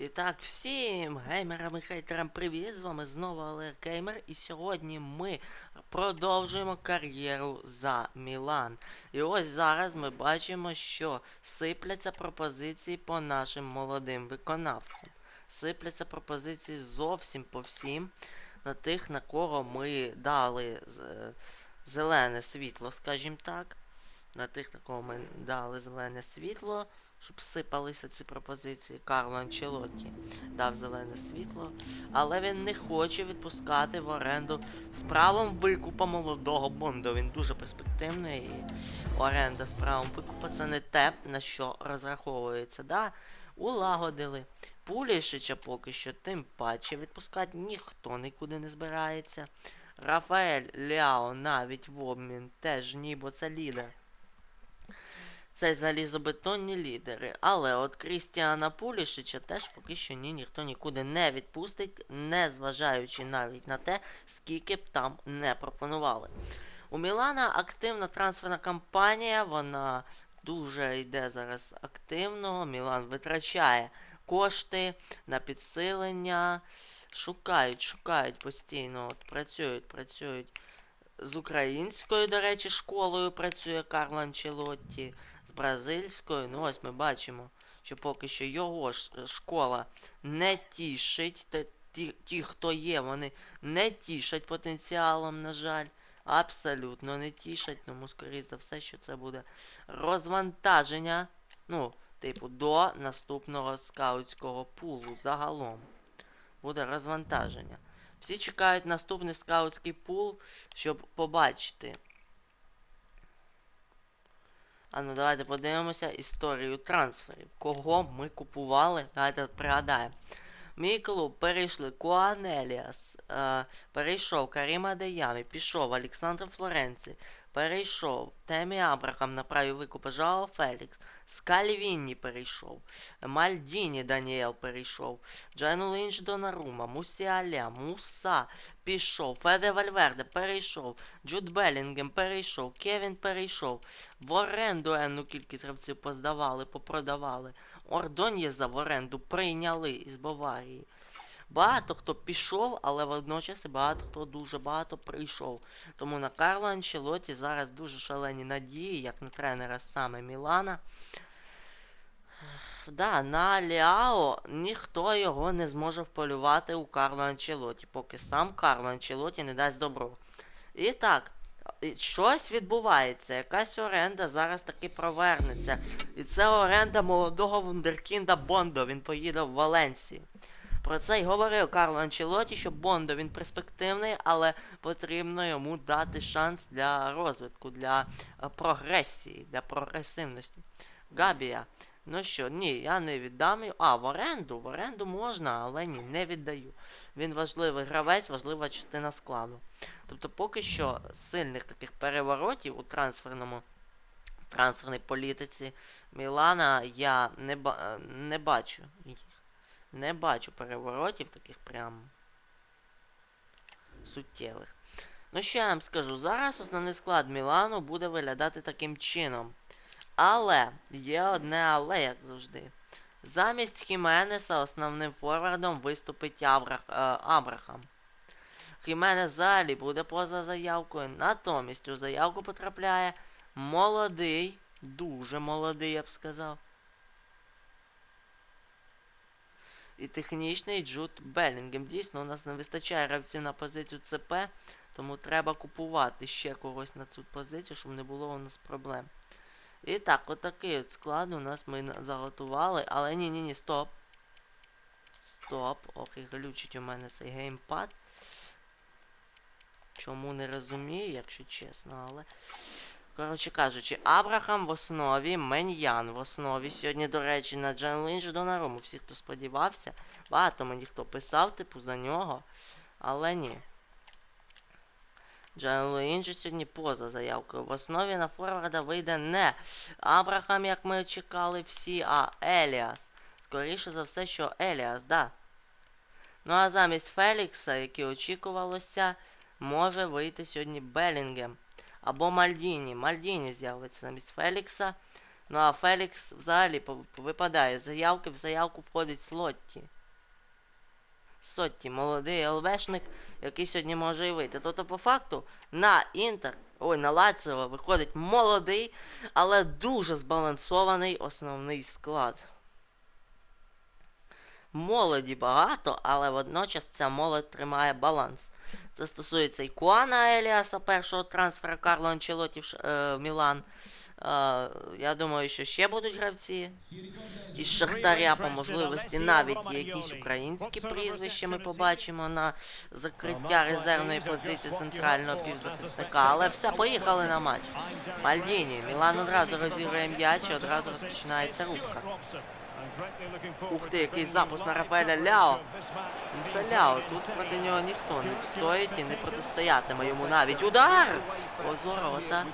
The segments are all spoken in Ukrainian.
І так, всім геймерам і хейтерам привіт! З вами знову Олег Геймер. І сьогодні ми продовжуємо кар'єру за Мілан. І ось зараз ми бачимо, що сипляться пропозиції по нашим молодим виконавцям. Сипляться пропозиції зовсім по всім. На тих, на кого ми дали е, зелене світло, скажімо так. На тих, на кого ми дали зелене світло щоб сипалися ці пропозиції. Карло Анчелотті дав зелене світло, але він не хоче відпускати в оренду з правом викупа молодого Бонда. Він дуже перспективний і оренда з правом викупа це не те, на що розраховується. Да? Улагодили. Пулішича поки що тим паче відпускати ніхто нікуди не збирається. Рафаель Ляо навіть в обмін теж ні, бо це лідер. Це залізобетонні лідери. Але от Крістіана Пулішича теж поки що ні, ніхто нікуди не відпустить, не зважаючи навіть на те, скільки б там не пропонували. У Мілана активна трансферна кампанія, вона дуже йде зараз активно. Мілан витрачає кошти на підсилення. Шукають, шукають постійно. От працюють, працюють. З українською, до речі, школою працює Карло Анчелотті з бразильською. Ну ось ми бачимо, що поки що його е, школа не тішить. Ті, ті, хто є, вони не тішать потенціалом, на жаль. Абсолютно не тішать. Тому, скоріше за все, що це буде розвантаження. Ну, типу, до наступного скаутського пулу загалом. Буде розвантаження. Всі чекають наступний скаутський пул, щоб побачити. А ну давайте подивимося історію трансферів. Кого ми купували? Давайте пригадаємо. Мій клуб перейшли Куанеліас, е, перейшов Каріма Деями, пішов Олександр Флоренці, перейшов Темі Абрахам на праві викупа Жао Фелікс, Скальвінні перейшов, Мальдіні Даніел перейшов, Джайну Лінч Донарума, Мусіаля, Муса пішов, Феде Вальверде перейшов, Джуд Белінгем перейшов, Кевін перейшов, в оренду енну кількість гравців поздавали, попродавали. Ордоньєза в оренду прийняли із Баварії. Багато хто пішов, але водночас і багато хто дуже багато прийшов. Тому на Карло Анчелоті зараз дуже шалені надії, як на тренера саме Мілана. Да, на Ліао ніхто його не зможе вполювати у Карло Анчелоті, поки сам Карло Анчелоті не дасть добро. І так, щось відбувається, якась оренда зараз таки провернеться. І це оренда молодого вундеркінда Бондо. Він поїде в Валенсію. Про це й говорив Карло Анчелоті, що Бондо він перспективний, але потрібно йому дати шанс для розвитку, для е, прогресії, для прогресивності. Габія. Ну що, ні, я не віддам його. А, в оренду, в оренду можна, але ні, не віддаю. Він важливий гравець, важлива частина складу. Тобто поки що сильних таких переворотів у трансферному трансферній політиці Мілана я не, ба е, не бачу. Не бачу переворотів таких прям суттєвих. Ну що я вам скажу, зараз основний склад Мілану буде виглядати таким чином. Але є одне але, як завжди. Замість Хіменеса основним форвардом виступить Абрах, е, Абрахам. Хіменес взагалі буде поза заявкою. Натомість у заявку потрапляє молодий, дуже молодий, я б сказав. І технічний Джуд Белінгем. Дійсно, у нас не вистачає гравців на позицію ЦП, тому треба купувати ще когось на цю позицію, щоб не було у нас проблем. І так, отакий от склад у нас ми заготували, але ні-ні-ні, стоп. Стоп. Ох, і глючить у мене цей геймпад. Чому не розумію, якщо чесно, але. Коротше кажучи, Абрахам в основі, Меньян в основі. Сьогодні, до речі, на Джан Лінч Донаруму. Всі, хто сподівався. Багато мені хто писав, типу, за нього. Але ні. Джан Лінч сьогодні поза заявкою. В основі на форварда вийде не Абрахам, як ми чекали всі, а Еліас. Скоріше за все, що Еліас, да. Ну а замість Фелікса, який очікувалося, може вийти сьогодні Белінгем. Або Мальдіні. Мальдіні з'явиться замість Фелікса. Ну а Фелікс взагалі випадає з заявки, в заявку входить Слотті. Сотті, молодий ЛВшник, який сьогодні може і вийти. Тобто, по факту, на Інтер, ой, на Лаціо виходить молодий, але дуже збалансований основний склад. Молоді багато, але водночас ця молодь тримає баланс. Це стосується і Куана Еліаса, першого трансфера Карло Анчелоті в, е, Мілан. Е, я думаю, що ще будуть гравці. Із Шахтаря по можливості навіть якісь українські прізвища ми побачимо на закриття резервної позиції центрального півзахисника. Але все, поїхали на матч. Мальдіні. Мілан одразу розігрує м'яч і одразу розпочинається рубка. Ух ти, який запуск на Рафаеля Ляо. Ну це Ляо, тут проти нього ніхто не встоїть і не протистоятиме йому навіть. Удар! Повз ворота.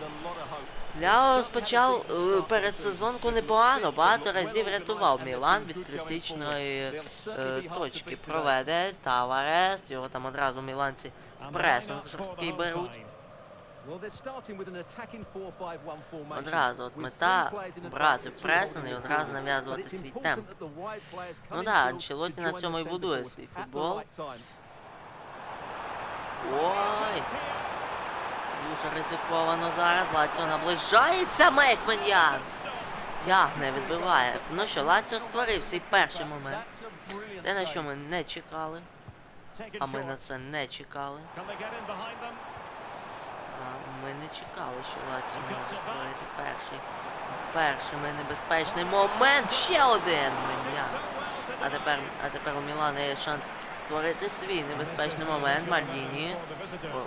Ляо розпочав е, передсезонку непогано, багато разів рятував Мілан від критичної е, точки. Проведе Таварес, його там одразу міланці в пресинг жорсткий беруть. Одразу от мета брати пресинг і одразу нав'язувати свій темп. Ну да, Анчелоті на цьому і будує свій футбол. Ой! Дуже ризиковано зараз. Лаціо наближається Мейкменян. Тягне, відбиває. Ну що, Лаціо створив свій перший момент. Те, на що ми не чекали. А ми на це не чекали. Ми не чекали, що Лаціо може створити перший. Перший ми небезпечний момент. Ще один Менян. А тепер, а тепер у Мілана є шанс створити свій небезпечний момент. Мальдіні.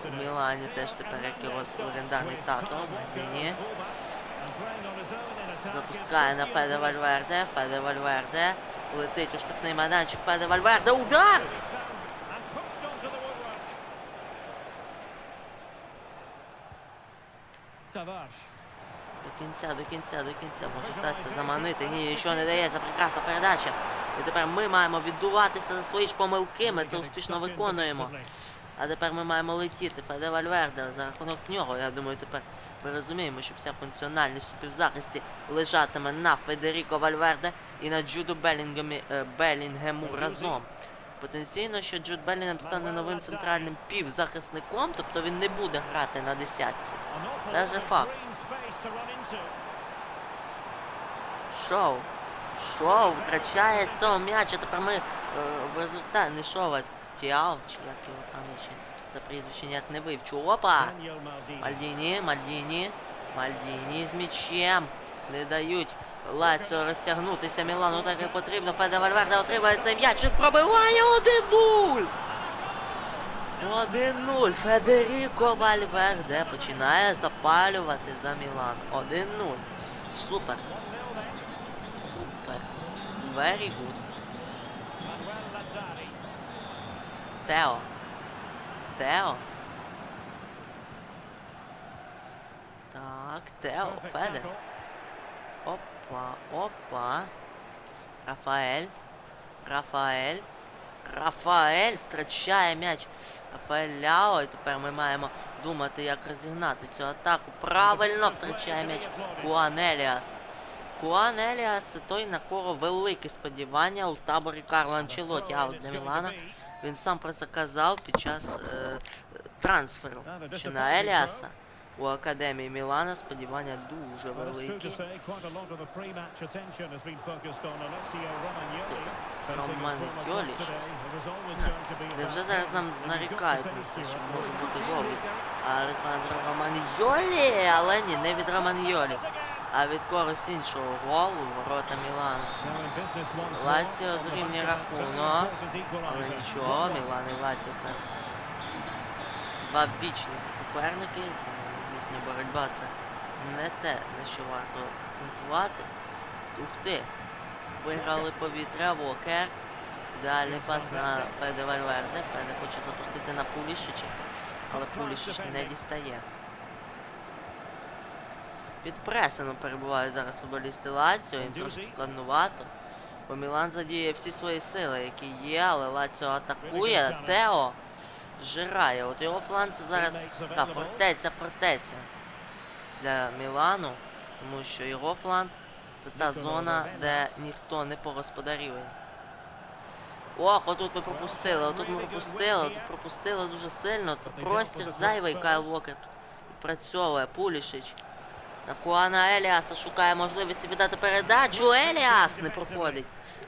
У Мілані теж тепер як його легендарний тато. Мальдіні. Запускає на Феде Вальверде. Феде Вальверде. Летить у штрафний майданчик. Феде Вальверде. Удар! До кінця, до кінця, до кінця. Може вдасться заманити. Ні, нічого не дається. Прекрасна передача. І тепер ми маємо віддуватися за свої ж помилки. Ми це успішно виконуємо. А тепер ми маємо летіти. Феде Вальверде. За рахунок нього, я думаю, тепер ми розуміємо, що вся функціональність у півзахисті лежатиме на Федеріко Вальверде і на Джуду Белінгемі, е, Белінгему разом. Потенційно, що Джуд Белінгем стане новим центральним півзахисником, тобто він не буде грати на десятці. Це вже факт. Шоу. Шоу втрачає цього м'яча. Тепер ми е, в результаті не шоу, а Тіал, чи як його там ще це прізвище ніяк не вивчу. Опа! Мальдіні, Мальдіні, Мальдіні з м'ячем. Не дають Лаціо розтягнутися Мілану так як потрібно. Феде Вальверде отримує цей м'яч і пробиває 1-0! 1-0. Федеріко Вальверде починає запалювати за Мілан. 1-0. Супер. Супер. Very good. Тео. Тео. Так, Тео, Феде. Опа, опа. Рафаель. Рафаель. Рафаель втрачає м'яч. Рафаель Ляо. І тепер ми маємо думати, як розігнати цю атаку. Правильно втрачає м'яч. Куан Еліас. Куан Еліас той, на кого великі сподівання у таборі Карло Анчелоті, а от для Мілана. Він сам про це під час е, трансферу. Що на Еліаса у академії Мілана сподівання дуже великі. Романьолі щось. Невже зараз нам нарікають на це, що може бути гол від Алехандро Романьолі? Але ні, не від Романьолі, а від когось іншого голу ворота Мілана. Лаціо зрівнює рахунок, але нічого, Мілан і Лаціо це два вічні суперники, боротьба це не те, на що варто акцентувати. Ух ти! Виграли повітря, Вокер. Ідеальний пас на Феде Вальверде. Феде хоче запустити на Пулішича, але Пулішич не дістає. Під пресином перебувають зараз футболісти Лаціо, їм трошки складнувато. Бо Мілан задіє всі свої сили, які є, але Лаціо атакує. Тео жирає. От його фланг це зараз така фортеця, фортеця для Мілану, тому що його фланг Це та зона, де ніхто не погосподарює. Ох, отут ми пропустили, отут ми пропустили, отут пропустили дуже сильно. Це простір зайвий Кайл Вокер тут відпрацьовує. Пулішич. На Куана Еліаса шукає можливість віддати передачу. Еліас не проходить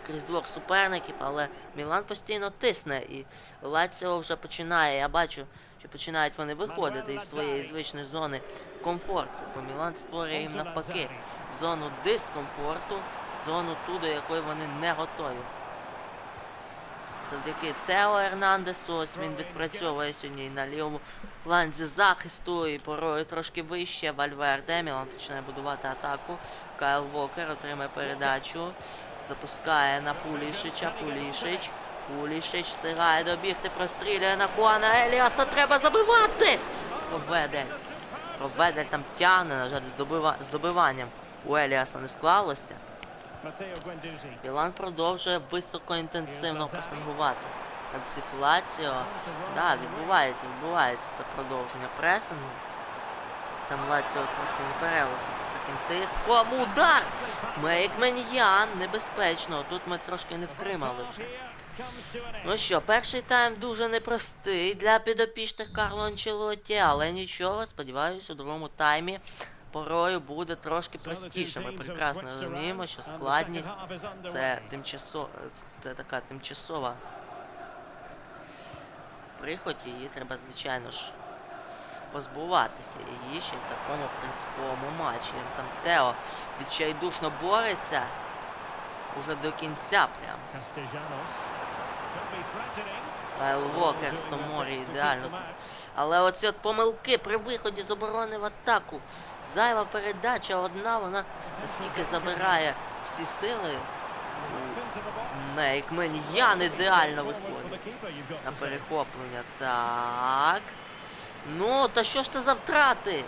крізь двох суперників, але Мілан постійно тисне і Лаціо вже починає. Я бачу, що починають вони виходити із своєї звичної зони комфорту, бо Мілан створює їм навпаки зону дискомфорту, зону ту, до якої вони не готові. Завдяки Тео Ернандесу, ось він відпрацьовує сьогодні на лівому фланзі захисту і порою трошки вище Вальверде. Мілан починає будувати атаку. Кайл Вокер отримає передачу. Запускає на Пулішича. Пулішич. Пулішич встигає добігти, прострілює на Куана Еліаса. Треба забивати! Проведе. Проведе там тягне, на жаль, здобива... здобиванням. У Еліаса не склалося. Білан продовжує високоінтенсивно пресингувати. Гравці Лаціо. Да, відбувається, відбувається це продовження пресингу. Це Лаціо трошки не перелив таким тиском. Удар! Мейк Меньян, небезпечно. Тут ми трошки не втримали вже. Ну що, перший тайм дуже непростий для підопічних Карло Анчелоті, але нічого, сподіваюсь, у другому таймі порою буде трошки простіше. Ми прекрасно розуміємо, що складність це тимчасова, це така тимчасова прихоть, її треба, звичайно ж, позбуватися її ще в такому принциповому матчі. Там Тео відчайдушно бореться уже до кінця прям. Кайл Вокер з Томорі ідеально. Але оці от помилки при виході з оборони в атаку. Зайва передача одна, вона настільки забирає всі сили. Мейк Меньян ідеально виходить на перехоплення. Так. Ну, та що ж це за втрати?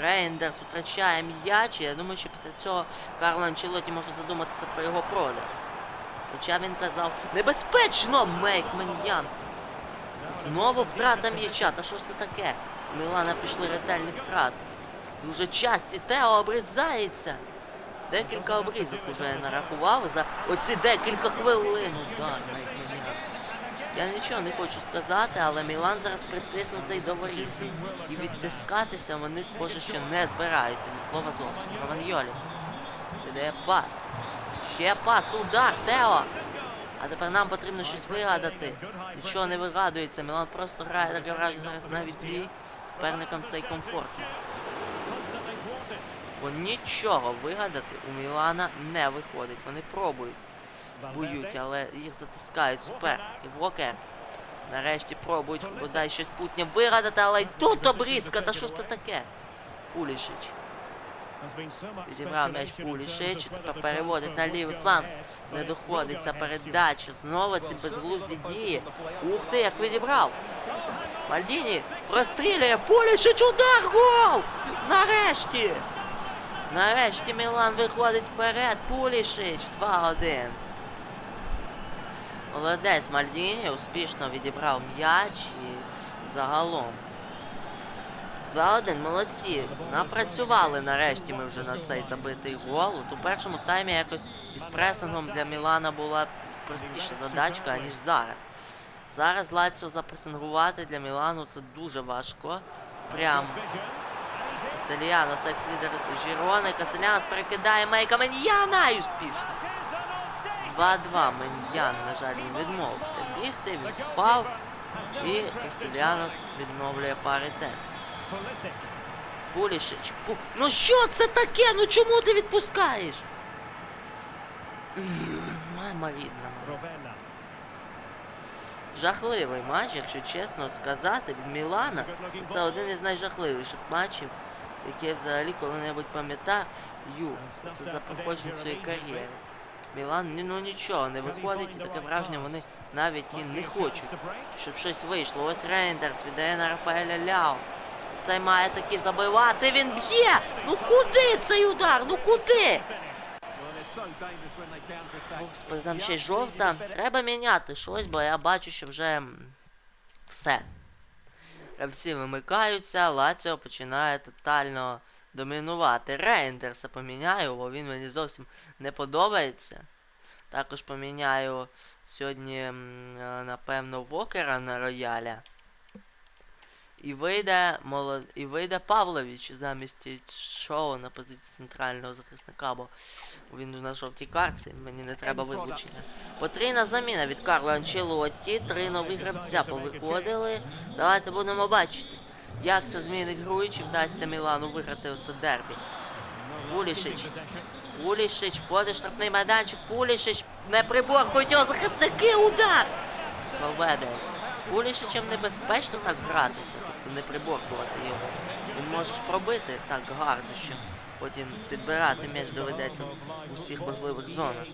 Рейндерс втрачає м'яч. Я думаю, що після цього Карло Анчелоті може задуматися про його продаж. Хоча він казав, небезпечно, Мейк Меньян. Знову втрата м'яча. Та що ж це таке? Мілана пішли ретельні втрати. Дуже часті Тео обрізається. Декілька обрізок уже нарахував за оці декілька хвилин. Удар, Мейк. Я нічого не хочу сказати, але Мілан зараз притиснутий до воріт. І відтискатися вони, схоже, що не збираються від слова зовсім. Романьолі. Піде пас. Ще пас, удар, Тео! А тепер нам потрібно щось вигадати. Нічого не вигадується, Мілан просто грає таке враження зараз на відбій. Суперникам цей комфортно. Бо нічого вигадати у Мілана не виходить. Вони пробують, боють, але їх затискають супер. І Вокер. Нарешті пробують бодай щось путнє вигадати, але й тут обрізка, та що ж це таке? Пулішич. Відібрав м'яч Пулішич, тепер переводить на лівий фланг. Не доходить ця передача. Знову ці безглузді дії. Ух ти, як відібрав! Мальдіні прострілює Пулішич, удар, гол! Нарешті! Нарешті Мілан виходить вперед. Пулішич 2-1. Молодець Мальдіні успішно відібрав м'яч і загалом. 2-1, молодці. Напрацювали нарешті ми вже на цей забитий гол. От у першому таймі якось із пресингом для Мілана була простіша задачка, ніж зараз. Зараз Лаціо запресингувати для Мілану це дуже важко. Прям Кастельянос як лідер Жірони. Кастельянос перекидає Мейка Меньяна і успішно. 2-2. Меньян, на жаль, він відмовився бігти, він впав. І Кастельянос відновлює паритет. Пулішич. Пу... Ну що це таке? Ну чому ти відпускаєш? Мама рідна. Жахливий матч, якщо чесно сказати, від Мілана. Це один із найжахливіших матчів, які я взагалі коли-небудь пам'ятаю. Це за проходження цієї кар'єри. Мілан ні- ну нічого не виходить, і таке враження вони навіть і не хочуть, щоб щось вийшло. Ось Рейндерс віддає на Рафаеля Ляо. Цей має таки забивати, він б'є! Ну куди цей удар? Ну куди? Господи, там ще й жовта. Треба міняти щось, бо я бачу, що вже все. Гравці вимикаються, Лаціо починає тотально домінувати. Рейндерса поміняю, бо він мені зовсім не подобається. Також поміняю сьогодні, е, напевно, Вокера на рояля. І вийде молод... і вийде Павлович замість шоу на позиції центрального захисника, бо він на жовтій карці, мені не треба вилучення. Потрійна заміна від Карло Анчелотті, три нові гравця повиходили. Давайте будемо бачити, як це змінить гру і чи вдасться Мілану виграти оце дербі. Пулішич. Пулішич входить штрафний майданчик, Пулішич не приборкують його захисники, удар! Поведе. З Пулішичем небезпечно так гратися, тобто не приборкувати його. Він можеш пробити так гарно, що потім підбирати м'яч доведеться у всіх можливих зонах.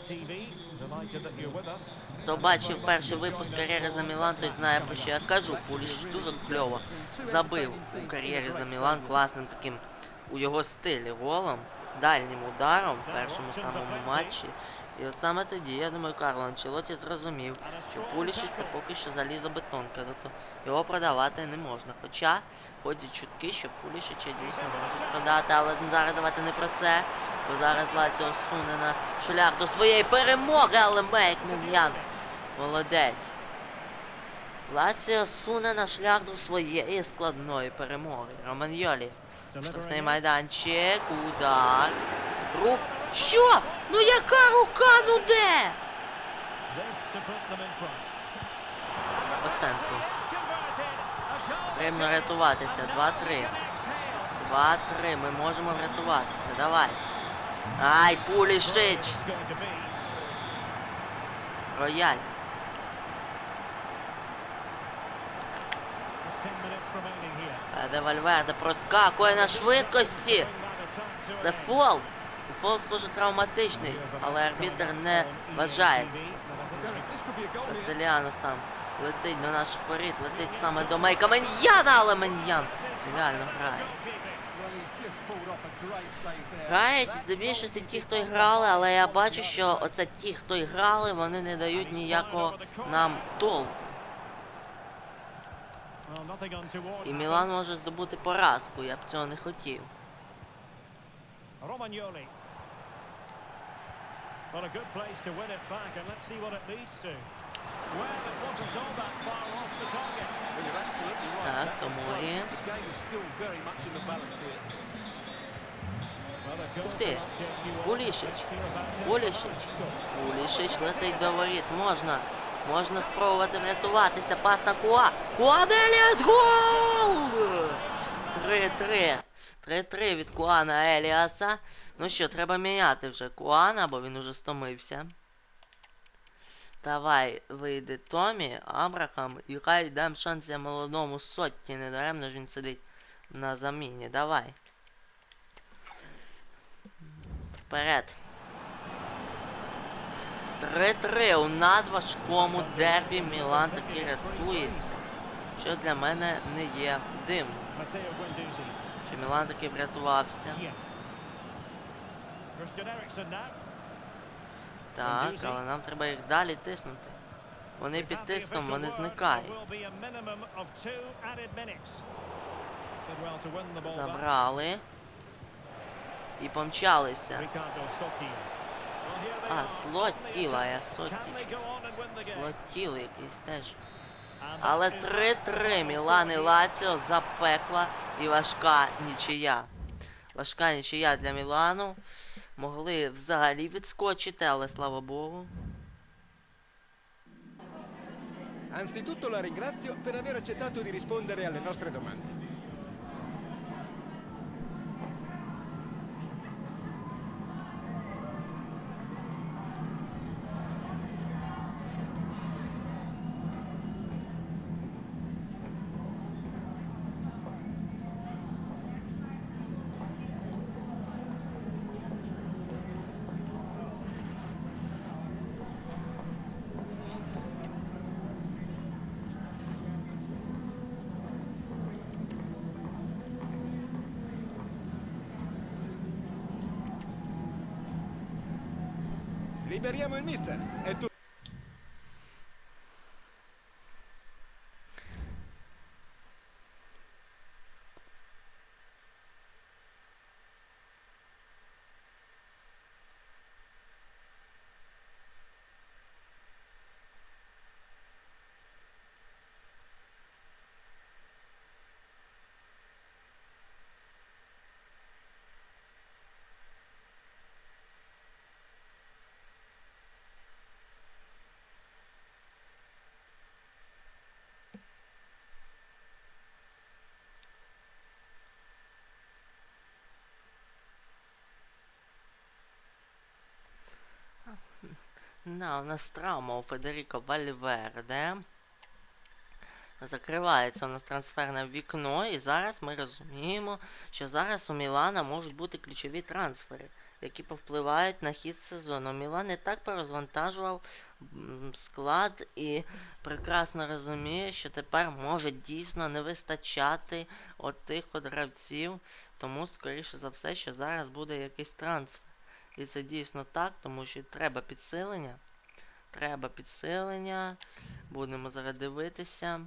Хто бачив перший випуск кар'єри за Мілан, той знає про що я кажу. Пуліш дуже кльово забив у кар'єрі за Мілан класним таким у його стилі голом, дальнім ударом першому самому матчі. І от саме тоді, я думаю, Карло Анчелоті зрозумів, що Пулішич це поки що залізобетонка, тобто його продавати не можна. Хоча ходять чутки, що Пулішича дійсно можуть продати, але зараз давайте не про це, бо зараз Лаціо суне на шлях до своєї перемоги, але Мейк Мін'ян молодець. Лаціо суне на шлях до своєї складної перемоги. Романьолі. Штрафний майданчик, удар. Рук. Що? Ну яка рука, ну де? По центру. Потрібно рятуватися. 2-3. 2-3. Ми можемо врятуватися. Давай. Ай, Пулішич. Рояль. Е, Де Вальверде проскакує на швидкості. Це фол. Фол дуже травматичний, але арбітр не вважає. Кастеліанос там летить до наших воріт, летить саме до Мейка Меньяна, але Меньян реально грає. Грають здебільшості ті, хто грали, але я бачу, що оце ті, хто грали, вони не дають ніякого нам толку. І Мілан може здобути поразку, я б цього не хотів. Romagnoli. Well, a good place to win it back, and let's see what it leads to. Well, it wasn't all that far off the target. Well, you're absolutely right. Так, That- є. right. The game is still very much in the balance here. Ух it. Пулішич, Scored. Пулішич летить до воріт, можна, можна спробувати врятуватися, пас на Куа, Куаделіас, гол! 3-3, 3-3 від Куана Еліаса. Ну що, треба міняти вже Куана, бо він уже стомився. Давай, вийде Томі, Абрахам, і хай дам шанс я молодому сотті, не даремно ж він сидить на заміні. Давай. Вперед. 3-3 у надважкому дербі Мілан таки рятується. Що для мене не є дивним. Що Мілан таки врятувався. Так, але нам треба їх далі тиснути. Вони під тиском, вони зникають. Забрали. І помчалися. А, are on слот the тіла, attack. я game? Слотіли якийсь теж. Але that is 3-3 the Мілан і. Лаціо запекла і важка нічия. Важка нічия для Мілану. Могли взагалі відскочити, але слава Богу. Anzitutto la ringrazio per aver accettato di rispondere alle nostre domande. Liberiamo il mister. È tu- Да, у нас травма у Федеріко Вальверде. Закривається у нас трансферне вікно, і зараз ми розуміємо, що зараз у Мілана можуть бути ключові трансфери, які повпливають на хід сезону. Мілан і так порозвантажував склад і прекрасно розуміє, що тепер може дійсно не вистачати от тих от гравців, тому, скоріше за все, що зараз буде якийсь трансфер. І це дійсно так, тому що треба підсилення. Треба підсилення. Будемо зараз дивитися.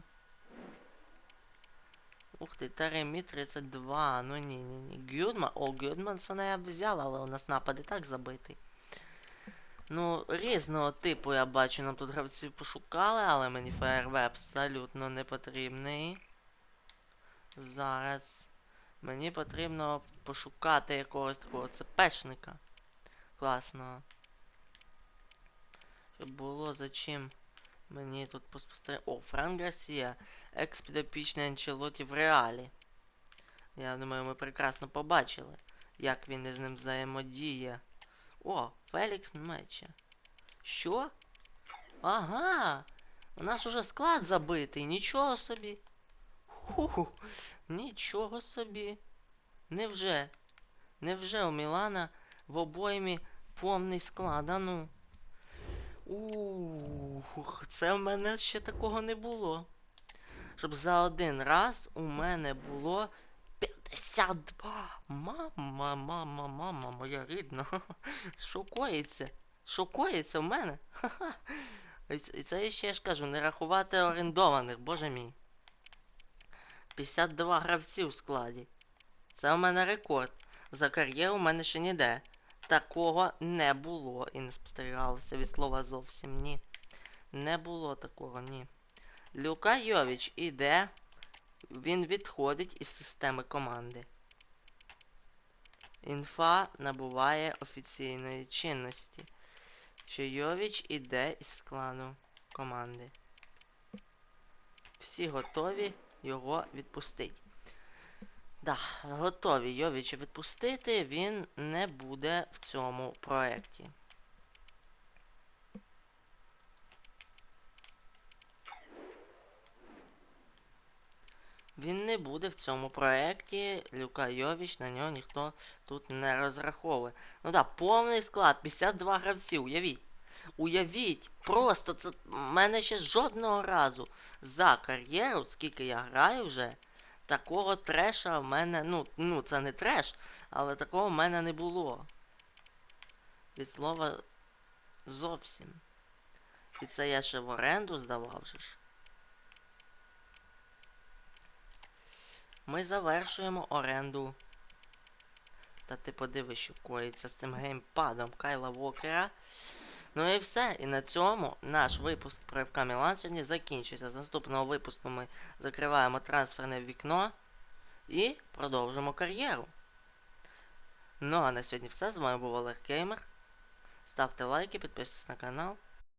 Ух ти, Теремі 32. Ну ні, ні, ні. Гюдман. О, Гюдмансона я б взяв, але у нас напад і так забитий. Ну, різного типу я бачу, нам тут гравців пошукали, але мені ФРВ абсолютно не потрібний. Зараз. Мені потрібно пошукати якогось такого цепешника. Класного. Щоб було за чим мені тут поспостерігати. О, Франк Гарсія. Екс-підопічний Анчелоті в реалі. Я думаю, ми прекрасно побачили, як він із ним взаємодіє. О, Фелікс Мече. Що? Ага. У нас уже склад забитий, нічого собі. Ху-ху. Нічого собі. Невже? Невже у Мілана в обоймі повний склад, а ну. Ух, це в мене ще такого не було. Щоб за один раз у мене було 52. Мама, мама, мама, моя рідна. Що коїться в мене? І це- ще я ж кажу, не рахувати орендованих, боже мій. 52 гравці у складі. Це у мене рекорд. За кар'єру у мене ще ніде. Такого не було і не спостерігалося від слова зовсім ні. Не було такого, ні. Люка Йовіч іде. Він відходить із системи команди. Інфа набуває офіційної чинності. Що Йовіч іде із складу команди. Всі готові його відпустити. Да, готові Йовіча відпустити, він не буде в цьому проєкті. Він не буде в цьому проєкті. Люка Йовіч, на нього ніхто тут не розраховує. Ну да, повний склад, 52 гравці, уявіть. Уявіть, просто це в мене ще жодного разу за кар'єру, скільки я граю вже, такого треша в мене, ну, ну це не треш, але такого в мене не було. Від слова зовсім. І це я ще в оренду здавав же ж. Ми завершуємо оренду. Та ти подивись, що коїться з цим геймпадом Кайла Вокера. Ну і все. І на цьому наш випуск про ФК Мілан сьогодні закінчується. З наступного випуску ми закриваємо трансферне вікно і продовжимо кар'єру. Ну а на сьогодні все. З вами був Олег Кеймер. Ставте лайки, підписуйтесь на канал.